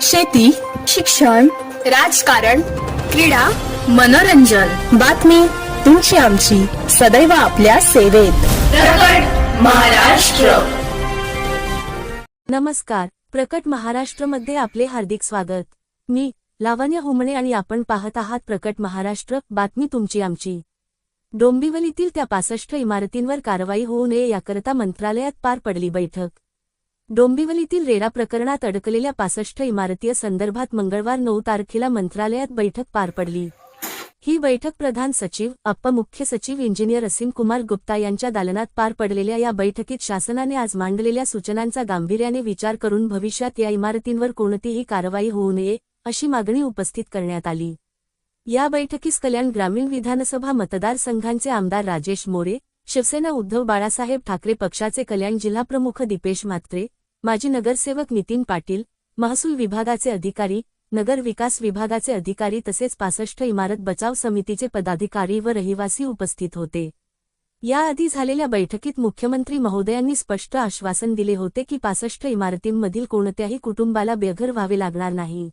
शेती शिक्षण राजकारण क्रीडा मनोरंजन. बातमी तुमची आमची. सदैव आपल्या सेवेत. महाराष्ट्र. नमस्कार. प्रकट महाराष्ट्रमध्ये आपले हार्दिक स्वागत. मी लावण्य हुमणे आणि आपण पाहत आहात प्रकट महाराष्ट्र. बातमी तुमची आमची. डोंबिवलीतील त्या पासष्ट इमारतींवर कारवाई होऊ नये याकरता मंत्रालयात पार पडली बैठक. डोंबिवलीतील रेरा प्रकरणात अडकलेल्या पासष्ट इमारतीय संदर्भात मंगळवार नऊ तारखेला मंत्रालयात बैठक पार पडली. ही बैठक प्रधान सचिव अप्प मुख्य सचिव इंजिनियर असीम कुमार गुप्ता यांच्या दालनात पार पडलेल्या या बैठकीत शासनाने आज मांडलेल्या सूचनांचा गांभीर्याने विचार करून भविष्यात या इमारतींवर कोणतीही कारवाई होऊ नये अशी मागणी उपस्थित करण्यात आली. या बैठकीस कल्याण ग्रामीण विधानसभा मतदारसंघांचे आमदार राजेश मोरे शिवसेना उद्धव बाळासाहेब ठाकरे पक्षाचे कल्याण जिल्हाप्रमुख दीपेश म्हात्रे माजी नगरसेवक नितीन पाटील महसूल विभागाचे अधिकारी नगर विकास विभागाचे अधिकारी तसेच पासष्ट इमारत बचाव समितीचे पदाधिकारी व रहिवासी उपस्थित होते. याआधी झालेल्या बैठकीत मुख्यमंत्री महोदयांनी स्पष्ट आश्वासन दिले होते की पासष्ट इमारतींमधील कोणत्याही कुटुंबाला बेघर व्हावे लागणार नाही.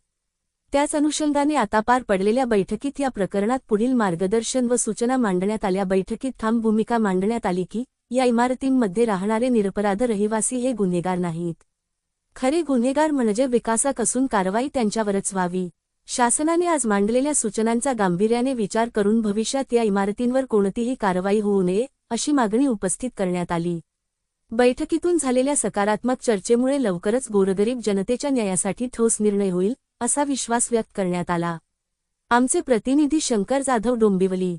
त्याच अनुषंगाने आता पार पडलेल्या बैठकीत या प्रकरणात पुढील मार्गदर्शन व सूचना मांडण्यात आल्या. बैठकीत ठाम भूमिका मांडण्यात आली की या इमारतींमध्ये राहणारे निरपराध रहिवासी हे गुन्हेगार नाहीत. खरे गुन्हेगार म्हणजे विकासक असून कारवाई त्यांच्यावरच व्हावी. शासनाने आज मांडलेल्या सूचनांचा गांभीर्याने विचार करून भविष्यात या इमारतींवर कोणतीही कारवाई होऊ नये अशी मागणी उपस्थित करण्यात आली. बैठकीतून झालेल्या सकारात्मक चर्चेमुळे लवकरच गोरगरीब जनतेच्या न्यायासाठी ठोस निर्णय होईल असा विश्वास व्यक्त करण्यात आला. आमचे प्रतिनिधी शंकर जाधव डोंबिवली.